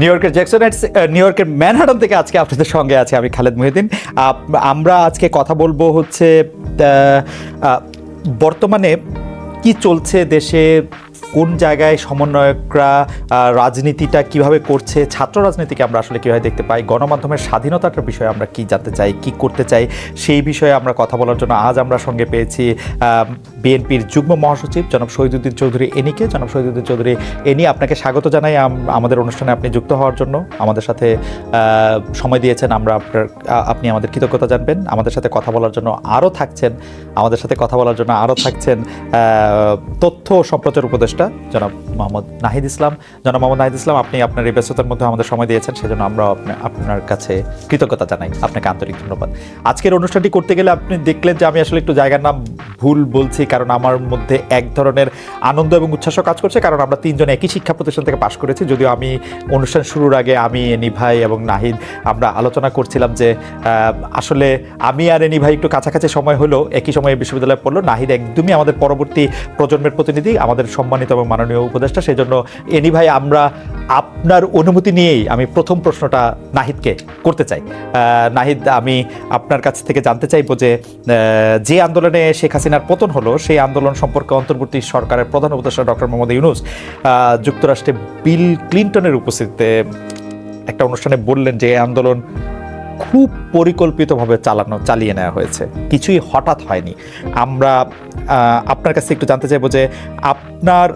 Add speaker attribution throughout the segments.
Speaker 1: New ইয়র্কের Heights, new ইয়র্কের Manhattan থেকে আজকে আপনাদের সঙ্গে আছে আমি খালেদ মহিউদ্দিন। আমরা আজকে কথা বলব হচ্ছে বর্তমানে কি চলছে দেশে কোন জায়গায় সমন্বয়করা রাজনীতিটা কীভাবে করছে, ছাত্র রাজনীতিকে আমরা আসলে কীভাবে দেখতে পাই, গণমাধ্যমের স্বাধীনতাটার বিষয়ে আমরা কি জানতে চাই, কি করতে চাই, সেই বিষয়ে আমরা কথা বলার জন্য আজ আমরা সঙ্গে পেয়েছি বিএনপির যুগ্ম মহাসচিব জনাব শহীদুদ্দিন চৌধুরী এনিকে। জনাব শহীদুদ্দিন চৌধুরী এনি, আপনাকে স্বাগত জানাই। আম- আমাদের অনুষ্ঠানে আপনি যুক্ত হওয়ার জন্য। আমাদের সাথে সময় দিয়েছেন। আমরা আপনার আপনি আমাদের কৃতজ্ঞতা জানবেন। আমাদের সাথে কথা বলার জন্য আরও থাকছেন। আমাদের সাথে কথা বলার জন্য আরও থাকছেন তথ্য সম্প্রচার উপদেষ্টা জনাব মোহাম্মদ নাহিদ ইসলাম। জনাব মোহাম্মদ নাহিদ ইসলাম, আপনি আপনার এই ব্যস্ততার মধ্যে আমাদের সময় দিয়েছেন, সেজন্য আমরা আপনার কাছে কৃতজ্ঞতা জানাই। আপনাকে আন্তরিক ধন্যবাদ। আজকের অনুষ্ঠানটি করতে গেলে আপনি দেখলেন যে আমি আসলে একটু জায়গার নাম ভুল বলছি, কারণ আমার মধ্যে এক ধরনের আনন্দ এবং উচ্ছ্বাসও কাজ করছে, কারণ আমরা তিনজন একই শিক্ষা প্রতিষ্ঠান থেকে পাশ করেছি। যদিও আমি অনুষ্ঠান শুরুর আগে আমি, এনি ভাই এবং নাহিদ, আমরা আলোচনা করছিলাম যে আসলে আমি আর এনি ভাই একটু কাছাকাছি সময় হলো, একই সময়ে বিশ্ববিদ্যালয়ে পড়ল। নাহিদ একদমই আমাদের পরবর্তী প্রজন্মের প্রতিনিধি, আমাদের সম্মানিত এবং মাননীয় উপদেষ্টা সেই জন্য এনি ভাই আমরা আপনার অনুমতি নিয়েই আমি প্রথম প্রশ্নটা নাহিদকে করতে চাই। নাহিদ, আমি আপনার কাছ থেকে জানতে চাইব যে যে আন্দোলনে শেখ হাসিনার পতন হলো, সেই আন্দোলন সম্পর্কে অন্তর্বর্তী সরকারের প্রধান উপদেষ্টা ডক্টর মোহাম্মদ ইউনুস যুক্তরাষ্ট্রে বিল ক্লিন্টনের উপস্থিতিতে একটা অনুষ্ঠানে বললেন যে আন্দোলন খুব পরিকল্পিতভাবে চালানো, চালিয়ে নেওয়া হয়েছে। কিছুই হঠাৎ হয়নি। আমরা আপনার কাছে একটু জানতে চাইব যে আপনার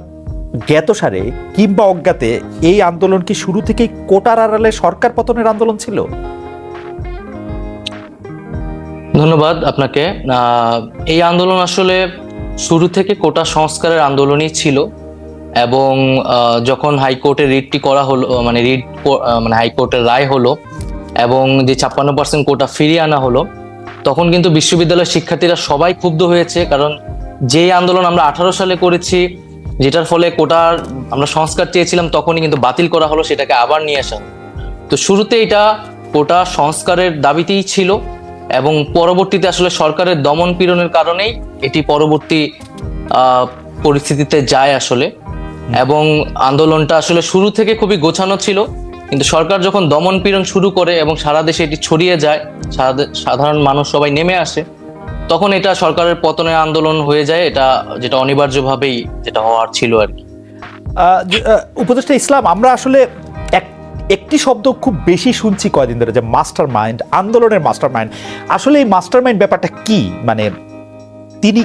Speaker 1: জ্ঞাতসারে কিংবা অজ্ঞাতে এই আন্দোলন কি শুরু থেকেই কোটার আড়ালে সরকার পতনের আন্দোলন ছিল?
Speaker 2: ধন্যবাদ আপনাকে। এই আন্দোলন আসলে শুরু থেকে কোটা সংস্কারের আন্দোলনই ছিল এবং যখন হাইকোর্টের রিটটি করা হলো মানে রিট মানে হাইকোর্টের রায় হলো এবং যে ছাপ্পান্ন পার্সেন্ট কোটা ফিরিয়ে আনা হলো তখন কিন্তু বিশ্ববিদ্যালয়ের শিক্ষার্থীরা সবাই ক্ষুব্ধ হয়েছে। কারণ যে আন্দোলন আমরা আঠারো সালে করেছি যেটার ফলে কোটার আমরা সংস্কার চেয়েছিলাম তখনই কিন্তু বাতিল করা হলো সেটাকে আবার নিয়ে আসা তো শুরুতে এটা কোটা সংস্কারের দাবিতেই ছিল এবং পরবর্তীতে আসলে সরকারের দমন পীড়নের কারণেই এটি পরবর্তী পরিস্থিতিতে যায় আসলে। এবং আন্দোলনটা আসলে শুরু থেকে খুবই গোছানো ছিল। কিন্তু সরকার যখন দমন পীড়ন শুরু করে এবং সারা দেশে এটি ছড়িয়ে যায় সাধারণ মানুষ সবাই নেমে আসে, তখন এটা সরকারের পতনের আন্দোলন হয়ে যায়। এটা যেটা অনিবার্যভাবেই যেটা হওয়ার ছিল আর কি।
Speaker 1: উপদেষ্টা ইসলাম, আমরা আসলে এক- একটি শব্দ খুব বেশি শুনছি কয়দিন ধরে, যে মাস্টার মাইন্ড আন্দোলনের মাস্টার মাইন্ড আসলে এই মাস্টার মাইন্ড ব্যাপারটা কি? মানে তিনি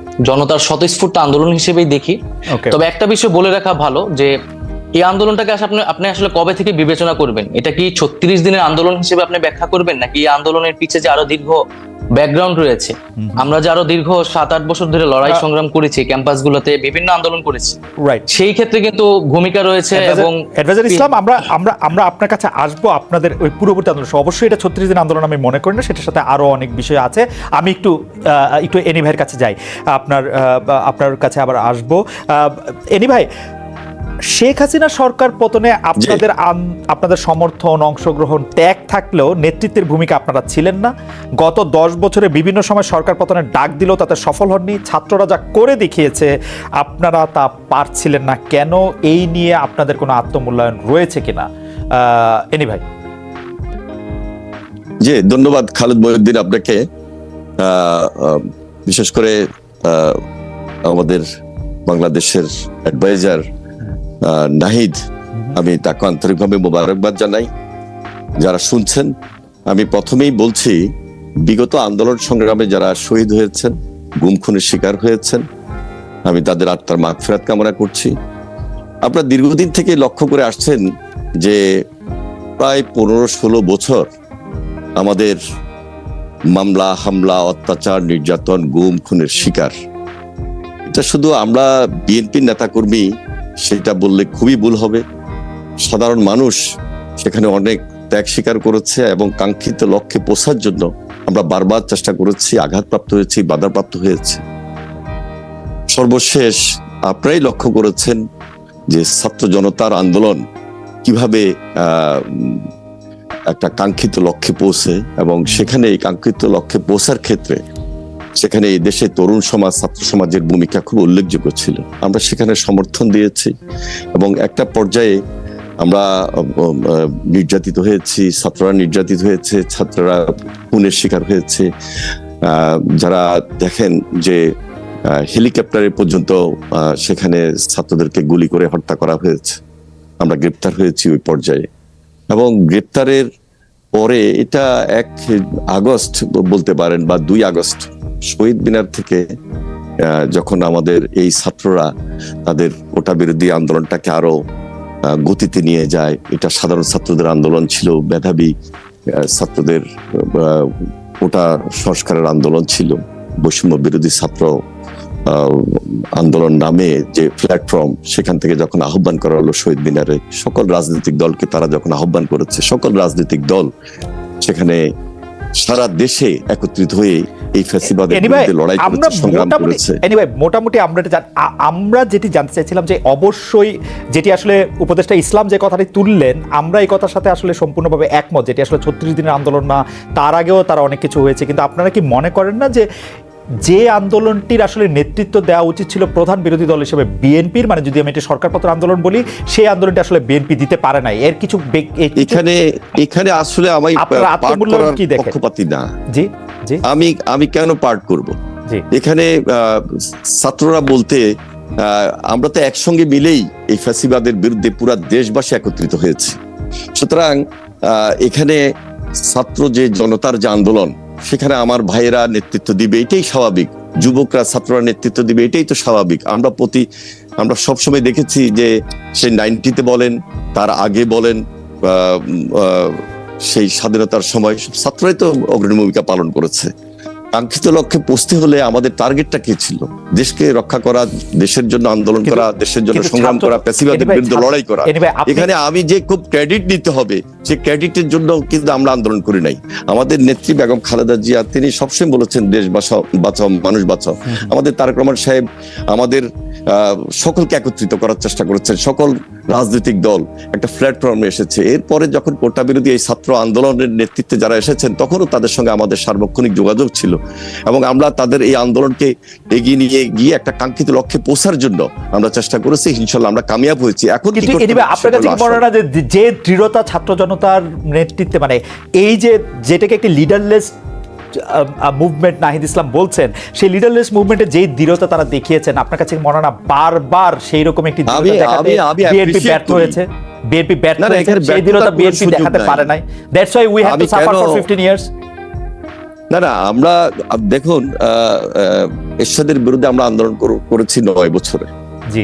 Speaker 2: জনতার স্বতঃস্ফূর্ত আন্দোলন হিসেবেই দেখি। তবে একটা বিষয় বলে রাখা ভালো যে এই আন্দোলনটাকে আসলে আপনি আপনি আসলে কবে থেকে বিবেচনা করবেন? এটা কি ছত্রিশ দিনের আন্দোলন হিসেবে আপনি ব্যাখ্যা করবেন? নাকি এই আন্দোলনের পিছে যে আরও দীর্ঘ ব্যাকগ্রাউন্ড রয়েছে। আমরা যে আরও দীর্ঘ সাত আট বছর ধরে লড়াই সংগ্রাম করেছি ক্যাম্পাসগুলোতে বিভিন্ন আন্দোলন করেছি।
Speaker 1: রাইট
Speaker 2: সেই ক্ষেত্রে কিন্তু ভূমিকা রয়েছে এবং
Speaker 1: অ্যাডভাইজার ইসলাম আমরা আমরা আমরা আপনার কাছে আসব আপনাদের ওই পূর্ববর্তী আন্দোলন অবশ্যই এটা ছত্রিশ দিন আন্দোলন আমি মনে করি না সেটার সাথে আরও অনেক বিষয় আছে। আমি একটু একটু এনি ভাইয়ের কাছে যাই। আপনার আপনার কাছে আবার আসব। আহ, এনি ভাই শেখ হাসিনা সরকার পতনে আপনাদের আপনাদের সমর্থন অংশগ্রহণ ত্যাগ থাকলেও নেতৃত্বের ভূমিকা আপনারা ছিলেন না। গত দশ বছরে বিভিন্ন সময় সরকার পতনের ডাক দিলেও তাতে সফল হননি। ছাত্ররা যা করে দেখিয়েছে আপনারা তা পারছিলেন না। কেন এই নিয়ে আপনাদের কোনো আত্মমূল্যায়ন রয়েছে কিনা? এনি ভাই।
Speaker 3: জি ধন্যবাদ খালেদ মহিউদ্দিন আপনাকে। বিশেষ করে আমাদের বাংলাদেশের অ্যাডভাইজার নাহিদ, আমি তাকে আন্তরিকভাবে মোবারকবাদ জানাই। যারা শুনছেন, আমি প্রথমেই বলছি, বিগত আন্দোলন সংগ্রামে যারা শহীদ হয়েছেন গুম খুনের শিকার হয়েছেন, আমি তাদের আত্মার মাগফিরাত কামনা করছি। আপনারা দীর্ঘদিন থেকে লক্ষ্য করে আসছেন যে প্রায় পনেরো ষোলো বছর আমাদের মামলা, হামলা, অত্যাচার, নির্যাতন গুম খুনের শিকার। এটা শুধু আমরা বিএনপির নেতাকর্মী সেটা বললে খুবই ভুল হবে। সাধারণ মানুষ সেখানে অনেক ত্যাগ স্বীকার করেছে এবং কাঙ্ক্ষিত লক্ষ্যে পৌঁছার জন্য আমরা বারবার চেষ্টা করেছি, আঘাতপ্রাপ্ত হয়েছি, বাধাপ্রাপ্ত হয়েছে। সর্বশেষ আপনারাই লক্ষ্য করেছেন যে ছাত্র জনতার আন্দোলন কীভাবে একটা কাঙ্ক্ষিত লক্ষ্যে পৌঁছে এবং সেখানে এই কাঙ্ক্ষিত লক্ষ্যে পৌঁছার ক্ষেত্রে সেখানে এই দেশে তরুণ সমাজ, ছাত্র সমাজের ভূমিকা খুব উল্লেখযোগ্য ছিল। আমরা সেখানে সমর্থন দিয়েছি এবং একটা পর্যায়ে আমরা নির্যাতিত হয়েছি, ছাত্ররা নির্যাতিত হয়েছে, ছাত্ররা খুনের শিকার হয়েছে। যারা দেখেন যে হেলিকপ্টারে পর্যন্ত সেখানে ছাত্রদেরকে গুলি করে হত্যা করা হয়েছে। আমরা গ্রেপ্তার হয়েছি ওই পর্যায়ে। এবং গ্রেপ্তারের পরে এটা এক আগস্ট বলতে পারেন বা দুই আগস্ট শহীদ মিনার থেকে যখন আমাদের এই ছাত্ররা তাদের ওটা বিরোধী আন্দোলনটাকে আরও গতিতে নিয়ে যায়, এটা সাধারণ ছাত্রদের আন্দোলন ছিল, মেধাবী ছাত্রদের ওটা সংস্কারের আন্দোলন ছিল। বৈষম্য বিরোধী ছাত্র আন্দোলন নামে যে প্ল্যাটফর্ম সেখান থেকে যখন আহ্বান করা হলো শহীদ মিনারে, সকল রাজনৈতিক দলকে তারা যখন আহ্বান করেছে, সকল রাজনৈতিক দল সেখানে সারা দেশে একত্রিত হয়ে এই ফ্যাসিবাদের বিরুদ্ধে লড়াই করেছে সংগ্রাম
Speaker 1: মোটামুটি
Speaker 3: করেছে।
Speaker 1: এনিওয়ে মোটামুটি আমরা আমরা যেটি জানতে চাইছিলাম যে অবশ্যই যেটি আসলে উপদেষ্টা ইসলাম যে কথাটি তুললেন আমরা এই কথার সাথে আসলে সম্পূর্ণভাবে একমত যেটি আসলে ছত্রিশ দিনের আন্দোলন না তার আগেও তারা অনেক কিছু হয়েছে। কিন্তু আপনারা কি মনে করেন না যে যে আন্দোলনটির আসলে নেতৃত্ব দেওয়া উচিত ছিল প্রধান বিরোধী দল হিসেবে বিএনপির মানে যদি আমি এটি সরকারপত্র আন্দোলন বলি সেই আন্দোলনটি আসলে বিএনপি দিতে পারে নাই। এর কিছু
Speaker 3: এখানে এখানে আসলে আমি
Speaker 1: আত্মমূল্যায়ন কি দেখেন?
Speaker 3: পক্ষপাতী না।
Speaker 1: জি জি।
Speaker 3: আমি আমি কেন পাঠ করব?
Speaker 1: জি।
Speaker 3: এখানে ছাত্ররা বলতে আহ, আমরা তো একসঙ্গে মিলেই এই ফ্যাসিবাদের বিরুদ্ধে পুরা দেশবাসী একত্রিত হয়েছে। সুতরাং আহ, এখানে ছাত্র যে জনতার যে আন্দোলন সেখানে আমার ভাইয়েরা নেতৃত্ব দিবে এটাই স্বাভাবিক। যুবকরা ছাত্ররা নেতৃত্ব দিবে এটাই তো স্বাভাবিক। আমরা প্রতি আমরা সবসময় দেখেছি যে সেই নাইনটিতে বলেন তার আগে বলেন সেই স্বাধীনতার সময় সব ছাত্ররাই তো অগ্রণী ভূমিকা পালন করেছে। কাঙ্ক্ষিত লক্ষ্যে পৌঁছতে হলে আমাদের টার্গেটটা কি ছিল? দেশকে রক্ষা করা দেশের জন্য আন্দোলন করা দেশের জন্য সংগ্রাম করা
Speaker 1: anyway,
Speaker 3: বিরুদ্ধে লড়াই করা। এখানে আমি যে খুব ক্রেডিট নিতে হবে সে ক্রেডিটের জন্য কিন্তু আমরা আন্দোলন করি নাই। আমাদের নেত্রী বেগম খালেদা জিয়া তিনি সবসময় বলেছেন দেশ বাঁচাও বাঁচাও মানুষ বাঁচাও। আমাদের তারক রহমান সাহেব আমাদের আহ, সকলকে একত্রিত করার চেষ্টা করেছেন। সকল রাজনৈতিক দল একটা প্ল্যাটফর্মে এসেছে। এরপরে যখন কোটা বিরোধী এই ছাত্র আন্দোলনের নেতৃত্বে যারা এসেছেন তখনও তাদের সঙ্গে আমাদের সার্বক্ষণিক যোগাযোগ ছিল এবং আমরা তাদের এই আন্দোলনকে এগিয়ে নিয়ে গিয়ে একটা কাঙ্ক্ষিত লক্ষ্যে পৌঁছার জন্য আমরা চেষ্টা করেছি। ইনশাল্লাহ আমরা কামিয়াব হয়েছি। এখন
Speaker 1: আপনার কাছে না যে দৃঢ়তা ছাত্র জনতার নেতৃত্বে মানে এই যে যেটাকে একটি লিডারলেস মুভমেন্ট নাহিদ ইসলাম বলছেন সেই লিডারলেস মুভমেন্টে যেই দৃঢ়তা তারা দেখিয়েছেন আপনার কাছে মনে হয় না বারবার সেই রকম একটি বিএনপি ব্যর্থ হয়েছে? বিএনপি ব্যর্থ হয়েছে সেই দৃঢ়তা বিএনপি দেখাতে পারে নাই। That's why we have to suffer for 15 years
Speaker 3: না না আমরা দেখুন এরশাদের বিরুদ্ধে আমরা আন্দোলন করেছি নয় বছরে।
Speaker 1: জি।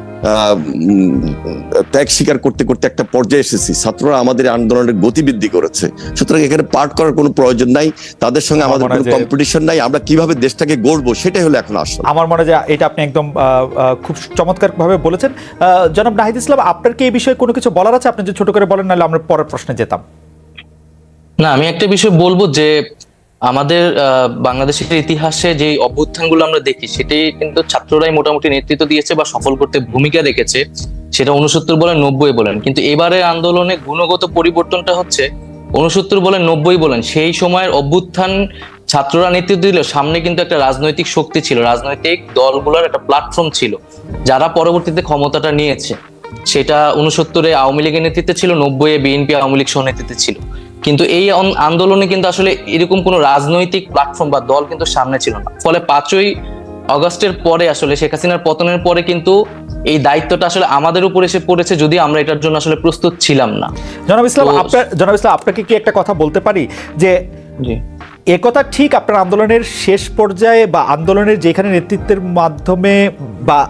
Speaker 3: ত্যাগ স্বীকার করতে করতে একটা পর্যায়ে এসেছি। ছাত্ররা আমাদের আন্দোলনের গতি বৃদ্ধি করেছে। সুতরাং এখানে পাঠ করার কোনো প্রয়োজন নাই। তাদের সঙ্গে
Speaker 1: আমার
Speaker 3: আমাদের কোনো কম্পিটিশন নাই। আমরা কীভাবে দেশটাকে গড়বো সেটাই হলো এখন আসল।
Speaker 1: আমার মনে হয় এটা আপনি একদম আহ, আহ, খুব চমৎকারভাবে বলেছেন। আহ, জনাব নাহিদ ইসলাম আপনার কি এই বিষয়ে কোনো কিছু বলার আছে? আপনি যদি ছোট করে বলেন নাহলে আমরা পরের প্রশ্নে যেতাম।
Speaker 2: না আমি একটা বিষয় বলব যে আমাদের বাংলাদেশের ইতিহাসে যে অভ্যুত্থানগুলো আমরা দেখি, সেটি কিন্তু ছাত্ররাই মোটামুটি নেতৃত্ব দিয়েছে বা সফল করতে ভূমিকা রেখেছে, সেটা উনসত্তর বলেন, নব্বই বলেন। কিন্তু এবারে আন্দোলনে গুণগত পরিবর্তনটা হচ্ছে উনসত্তর বলেন, নব্বই বলেন, সেই সময়ের অভ্যুত্থান ছাত্ররা নেতৃত্ব দিলেও সামনে কিন্তু একটা রাজনৈতিক শক্তি ছিল, রাজনৈতিক দলগুলোর একটা প্ল্যাটফর্ম ছিল, যারা পরবর্তীতে ক্ষমতাটা নিয়েছে। সেটা উনসত্তরে আওয়ামী লীগের নেতৃত্বে ছিল নব্বই বিএনপি আওয়ামী লীগ সহ নেতৃত্বে ছিল। কিন্তু এই আন- আন্দোলনে কিন্তু আসলে এরকম কোনো রাজনৈতিক প্ল্যাটফর্ম বা দল কিন্তু সামনে ছিল না। ফলে পাঁচই অগস্টের পরে আসলে শেখ হাসিনার পতনের পরে কিন্তু এই দায়িত্বটা আসলে আমাদের উপর এসে পড়েছে যদি আমরা এটার জন্য আসলে প্রস্তুত ছিলাম না।
Speaker 1: জনাব ইসলাম আপনার জনাব ইসলাম আপনাকে কি একটা কথা বলতে পারি? যে
Speaker 2: জি।
Speaker 1: একথা ঠিক আপনার আন্দোলনের শেষ পর্যায়ে বা আন্দোলনের যেখানে নেতৃত্বের মাধ্যমে বা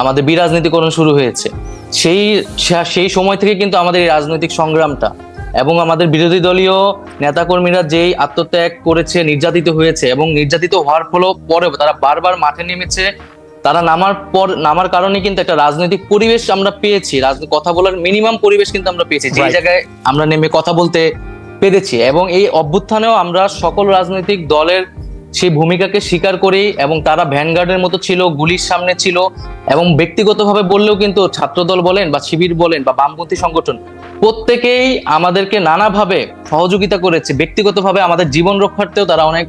Speaker 2: আমাদের বিরাজনীতিকরণ শুরু হয়েছে। সেই সেই সময় থেকে কিন্তু আমাদের এই রাজনৈতিক সংগ্রামটা এবং আমাদের বিরোধী দলীয় নেতাকর্মীরা যেই আত্মত্যাগ করেছে নির্যাতিত হয়েছে এবং নির্যাতিত হওয়ার ফলে পরেও তারা বারবার মাঠে নেমেছে। তারা নামার পর নামার কারণে কিন্তু একটা রাজনৈতিক পরিবেশ আমরা পেয়েছি। রাজনীতি কথা বলার মিনিমাম পরিবেশ কিন্তু আমরা পেয়েছি। যে জায়গায় আমরা নেমে কথা বলতে পেরেছি এবং এই অভ্যুত্থানেও আমরা সকল রাজনৈতিক দলের সেই ভূমিকাকে স্বীকার করি এবং তারা ভ্যানগার্ডের মতো ছিল, গুলির সামনে ছিল এবং ব্যক্তিগতভাবে বললেও কিন্তু ছাত্রদল বলেন বা শিবির বলেন বা বামপন্থী সংগঠন, প্রত্যেকেই আমাদেরকে নানাভাবে সহযোগিতা করেছে। ব্যক্তিগতভাবে আমাদের জীবন রক্ষার্থেও তারা অনেক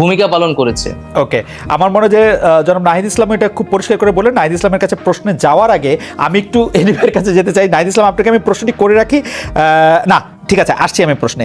Speaker 2: ভূমিকা পালন করেছে।
Speaker 1: ওকে, আমার মনে যে জনাব নাহিদ ইসলাম এটা খুব পরিষ্কার করে বলেন নাহিদ ইসলামের কাছে প্রশ্নে যাওয়ার আগে আমি একটু এনিমের কাছে যেতে চাই। নাহিদ ইসলাম, আপনাকে আমি প্রশ্নটি করে রাখি? না, ঠিক আছে, আসছি আমি প্রশ্নে।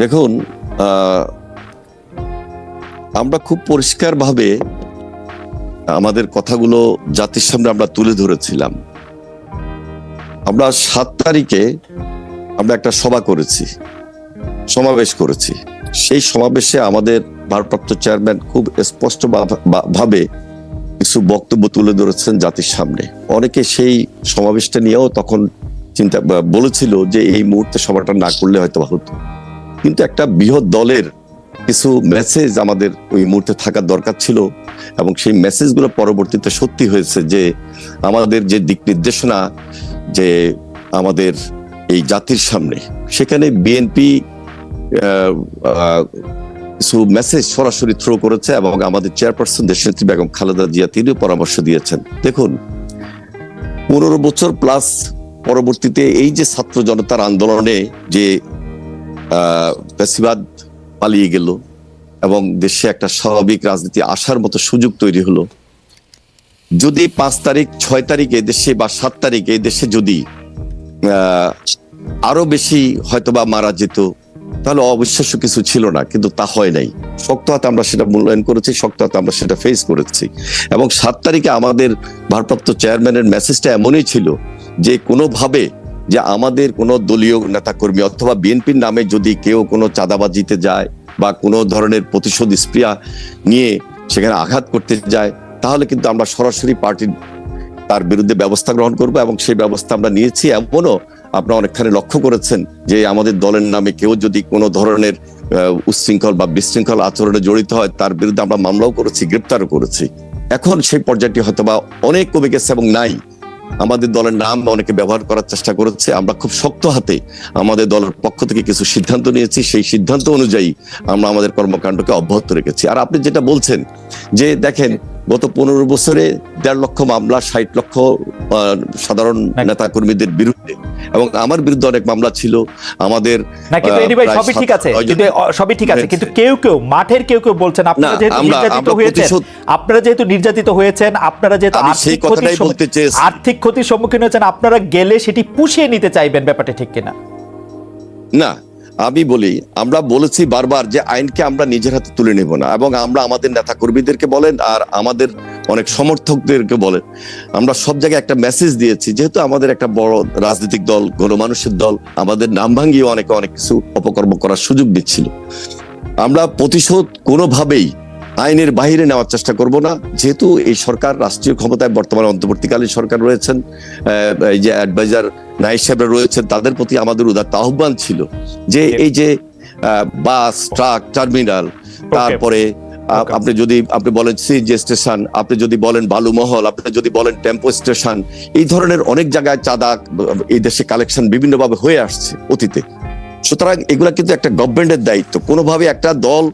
Speaker 3: দেখুন আমরা খুব পরিষ্কারভাবে আমাদের কথাগুলো জাতির সামনে আমরা তুলে ধরেছিলাম। আমরা সাত তারিখে আমরা একটা সভা করেছি, সমাবেশ করেছি। সেই সমাবেশে আমাদের ভারপ্রাপ্ত চেয়ারম্যান খুব স্পষ্ট ভাবে কিছু বক্তব্য তুলে ধরেছেন জাতির সামনে। অনেকে সেই সমাবেশটা নিয়েও তখন চিন্তা বলেছিল যে এই মুহূর্তে সভাটা না করলে হয়তো হতো। কিন্তু একটা বৃহৎ দলের কিছু মেসেজ আমাদের ওই মুহূর্তে থাকার দরকার ছিল এবং সেই মেসেজগুলো পরবর্তীতে সত্যি হয়েছে যে আমাদের যে দিক নির্দেশনা, যে আমাদের এই জাতির সামনে, সেখানে বিএনপি কিছু মেসেজ সরাসরি থ্রো করেছে এবং আমাদের চেয়ারপারসন দেশনেত্রী বেগম খালেদা জিয়া তিনিও পরামর্শ দিয়েছেন। দেখুন, পনেরো বছর প্লাস পরবর্তীতে এই যে ছাত্র জনতার আন্দোলনে যে আহ, পালিয়ে গেল এবং দেশে একটা স্বাভাবিক রাজনীতি আসার মতো সুযোগ তৈরি হলো। যদি পাঁচ তারিখ ছয় তারিখে দেশে বা সাত তারিখে দেশে যদি আরও বেশি হয়তোবা মারা যেত তাহলে অবিশ্বাস্য কিছু ছিল না কিন্তু তা হয় নাই। শক্ত হাতে আমরা সেটা মূল্যায়ন করেছি শক্ত হাতে আমরা সেটা ফেস করেছি। এবং সাত তারিখে আমাদের ভারপ্রাপ্ত চেয়ারম্যানের মেসেজটা এমনই ছিল যে কোনোভাবে যে আমাদের কোনো দলীয় নেতাকর্মী অথবা বিএনপির নামে যদি কেউ কোনো চাঁদাবাজিতে যায় বা কোনো ধরনের প্রতিশোধ স্প্রিয়া নিয়ে সেখানে আঘাত করতে যায়, তাহলে কিন্তু আমরা সরাসরি পার্টির তার বিরুদ্ধে ব্যবস্থা গ্রহণ করব এবং সেই ব্যবস্থা আমরা নিয়েছি এমনও আপনারা অনেকখানি লক্ষ্য করেছেন যে আমাদের দলের নামে কেউ যদি কোনো ধরনের উচ্ছৃঙ্খল বা বিশৃঙ্খল আচরণে জড়িত হয়, তার বিরুদ্ধে আমরা মামলাও করেছি, গ্রেপ্তারও করেছি। এখন সেই পর্যায়টি হয়তো বা অনেক কমে গেছে এবং নাই। আমাদের দলের নাম অনেকে ব্যবহার করার চেষ্টা করেছে। আমরা খুব শক্ত হাতে আমাদের দলের পক্ষ থেকে কিছু সিদ্ধান্ত নিয়েছি। সেই সিদ্ধান্ত অনুযায়ী আমরা আমাদের কর্মকাণ্ডকে অব্যাহত রেখেছি। আর আপনি যেটা বলছেন যে, দেখেন গত পনেরো বছরে দেড় লক্ষ মামলা ষাট লক্ষ সাধারণ নেতা কর্মীদের বিরুদ্ধে। এবং আমার বিরুদ্ধে অনেক মামলা ছিল। আমাদের
Speaker 1: সবই ঠিক আছে। কিন্তু সবই ঠিক আছে। কিন্তু কেউ কেউ মাঠের কেউ কেউ বলছেন আপনারা যেহেতু নির্যাতিত হয়েছেন আপনারা যেহেতু নির্যাতিত হয়েছেন আপনারা যেহেতু
Speaker 3: সেই
Speaker 1: আর্থিক ক্ষতির
Speaker 3: কথাটাই বলতে চেয়েছি।
Speaker 1: আর্থিক ক্ষতির সম্মুখীন হয়েছেন আপনারা গেলে সেটি পুষিয়ে নিতে চাইবেন ব্যাপারটা ঠিক কিনা?
Speaker 3: না আমি বলি, আমরা বলেছি বারবার যে আইনকে আমরা নিজের হাতে তুলে নেব না এবং আমরা আমাদের নেতা কর্মীদেরকে বলেন আর আমাদের অনেক সমর্থকদেরকে বলেন। আমরা সব জায়গায় একটা মেসেজ দিয়েছি, যেহেতু আমাদের একটা বড় রাজনৈতিক দল, গণমানুষের দল, আমাদের নাম ভাঙিয়ে অনেকে অনেক কিছু অপকর্ম করার সুযোগ দিচ্ছিল। আমরা প্রতিশোধ কোনোভাবেই আইনের বাইরে নেওয়ার চেষ্টা করব না। যেহেতু এই সরকার রাষ্ট্রীয় ক্ষমতায় বর্তমানে অন্তর্বর্তীকালীন সরকার রয়েছেন এই যে অ্যাডভাইজার নাইক সাহেবরা রয়েছেন তাদের প্রতি আমাদের উদাত্ত আহ্বান ছিল যে এই যে বাস ট্রাক টার্মিনাল তারপরে আপনি যদি আপনি বলেন সিএনজি স্টেশন আপনি যদি বলেন বালুমহল আপনি যদি বলেন টেম্পো স্টেশন এই ধরনের অনেক জায়গায় চাঁদা এই দেশে কালেকশন বিভিন্নভাবে হয়ে আসছে অতীতে। সুতরাং এগুলা কিন্তু একটা গভর্নমেন্টের দায়িত্ব। কোনোভাবে একটা দল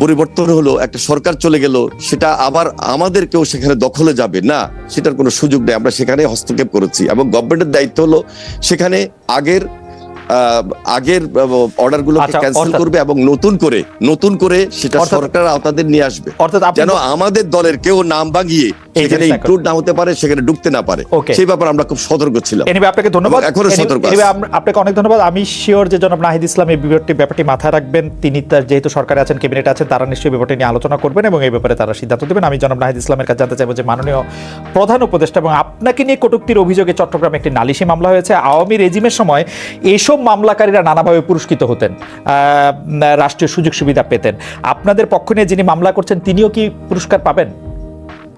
Speaker 3: পরিবর্তন হলো একটা সরকার চলে গেল সেটা আবার আমাদের কেউ সেখানে দখলে যাবে। না সেটার কোনো সুযোগ নেই। আমরা সেখানে হস্তক্ষেপ করেছি এবং গভর্নমেন্টের দায়িত্ব হলো সেখানে আগের আহ, আগের অর্ডার গুলোকে
Speaker 1: আচ্ছা,
Speaker 3: ক্যান্সেল করবে এবং নতুন করে নতুন করে সেটা সরকার আওতাদের নিয়ে আসবে।
Speaker 1: অর্থাৎ
Speaker 3: যেন আমাদের দলের কেউ নাম ভাঙিয়ে সেখানে ইনক্লুড না হতে পারে সেখানে ঢুকতে না পারে। সেই ব্যাপারে আমরা খুব সতর্ক ছিলাম।
Speaker 1: এনিবে আপনাকে ধন্যবাদ। এখনও
Speaker 3: সতর্ক।
Speaker 1: আপনাকে অনেক ধন্যবাদ। আমি শিওর যে জনাব নাহিদ ইসলাম এই ব্যাপারটি ব্যাপারটি মাথায় রাখবেন। তিনি তার যেহেতু সরকারে আছেন ক্যাবিনেটে আছেন তারা নিশ্চয়ই ব্যাপারটি নিয়ে আলোচনা করবেন এবং এই ব্যাপারে তারা সিদ্ধান্ত দেবেন। আমি জনাব নাহিদ ইসলামের কাছে জানতে চাইব যে মাননীয় প্রধান উপদেষ্টা এবং আপনাকে নিয়ে কটুক্তির অভিযোগে চট্টগ্রামে একটি নালিশি মামলা হয়েছে। আওয়ামী রেজিমের সময় এইসব মামলাকারীরা নানাভাবে পুরস্কৃত হতেন আহ, রাষ্ট্রীয় সুযোগ সুবিধা পেতেন। আপনাদের পক্ষ নিয়ে যিনি মামলা করছেন তিনিও কি পুরস্কার পাবেন?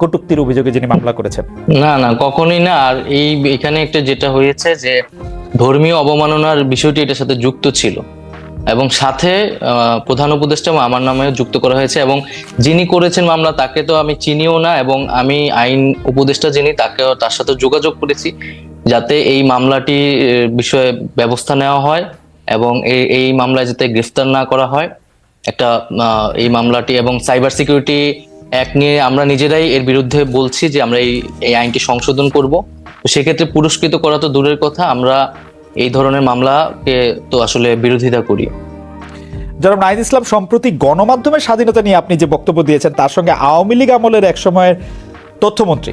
Speaker 1: কটুক্তির অভিযোগে যিনি মামলা করেছেন।
Speaker 2: না না, কখনোই না। আর এই, এখানে একটা যেটা হয়েছে যে ধর্মীয় অবমাননার বিষয়টি এটার সাথে যুক্ত ছিল। এবং সাথে প্রধান উপদেষ্টা আমার নামেও যুক্ত করা হয়েছে। এবং যিনি করেছেন মামলা, তাকে তো আমি চিনিও না। এবং আমি আইন উপদেষ্টা যিনি তাকে তার সাথে যোগাযোগ করেছি যাতে এই মামলাটি বিষয়ে ব্যবস্থা নেওয়া হয় এবং এই এই মামলায় যাতে গ্রেফতার না করা হয়। একটা এই মামলাটি এবং সাইবার সিকিউরিটি অ্যাক্ট নিয়ে আমরা নিজেরাই এর বিরুদ্ধে বলছি যে আমরা এই এই আইনটি সংশোধন করব। তো সেক্ষেত্রে পুরস্কৃত করা তো দূরের কথা, আমরা এই ধরনের মামলাকে তো আসলে বিরোধিতা করি।
Speaker 1: জনাব নাহিদ ইসলাম, সম্প্রতি গণমাধ্যমের স্বাধীনতা নিয়ে আপনি যে বক্তব্য দিয়েছেন, তার সঙ্গে আওয়ামী লীগ আমলের এক সময়ের তথ্যমন্ত্রী।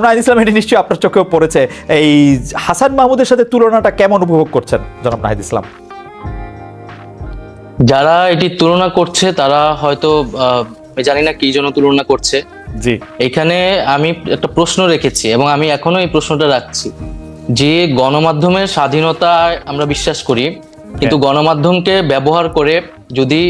Speaker 1: জনাব নাহিদ ইসলাম এটি নিশ্চয়ই আপনার চোখেও পড়েছে। এই হাসান মাহমুদের সাথে তুলনাটা কেমন উপভোগ করছেন জনাব নাহিদ ইসলাম?
Speaker 2: যারা এটি তুলনা করছে তারা হয়তো জানি না কি জন্য তুলনা করছে।
Speaker 1: জি।
Speaker 2: এখানে আমি একটা প্রশ্ন রেখেছি এবং আমি এখনও এই প্রশ্নটা রাখছি। যে গণমাধ্যমের স্বাধীনতায় আমরা বিশ্বাস করি কিন্তু গণমাধ্যমকে ব্যবহার করে যদি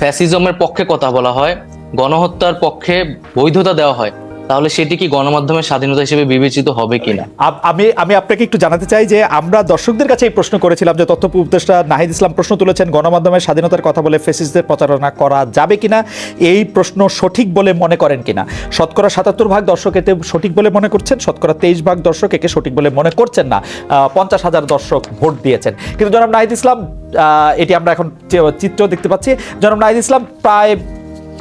Speaker 2: ফ্যাসিজমের পক্ষে কথা বলা হয় গণহত্যার পক্ষে বৈধতা দেওয়া হয় তাহলে সেটি কি গণমাধ্যমের স্বাধীনতা হিসেবে বিবেচিত হবে কিনা?
Speaker 1: আম- আমি আপনাকে একটু জানাতে চাই যে আমরা দর্শকদের কাছে এই প্রশ্ন করেছিলাম যে তথ্য উপদেষ্টা নাহিদ ইসলাম প্রশ্ন তুলেছেন, গণমাধ্যমের স্বাধীনতার কথা বলে ফেসিসদের প্রচারণা করা যাবে কিনা? এই প্রশ্ন সঠিক বলে মনে করেন কিনা? শতকরা সাতাত্তর ভাগ দর্শক এতে সঠিক বলে মনে করছেন, শতকরা তেইশ ভাগ দর্শক একে সঠিক বলে মনে করছেন না। পঞ্চাশ হাজার দর্শক ভোট দিয়েছেন। কিন্তু জনাব নাহিদ ইসলাম এটি আমরা এখন চিত্র দেখতে পাচ্ছি। জনাব নাহিদ ইসলাম, প্রায়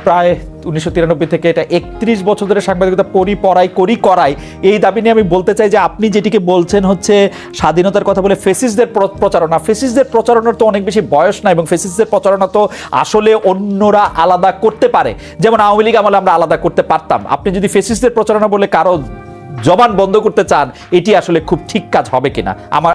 Speaker 1: প্রায় উনিশশো তিরানব্বই থেকে এটা একত্রিশ বছর ধরে সাংবাদিকতা পড়ি পড়াই, করি করাই। এই দাবি নিয়ে আমি বলতে চাই যে আপনি যেটিকে বলছেন হচ্ছে স্বাধীনতার কথা বলে ফেসিসদের প্রচারণা। ফেসিসদের প্রচারণার তো অনেক বেশি বয়স না এবং ফেসিসদের প্রচারণা তো আসলে অন্যরা আলাদা করতে পারে। যেমন আওয়ামী লীগ আমলে আমরা আলাদা করতে পারতাম। আপনি যদি ফেসিসদের প্রচারণা বলে কারও জবান বন্ধ করতে চান, এটি আসলে খুব ঠিক কাজ হবে কিনা? আমার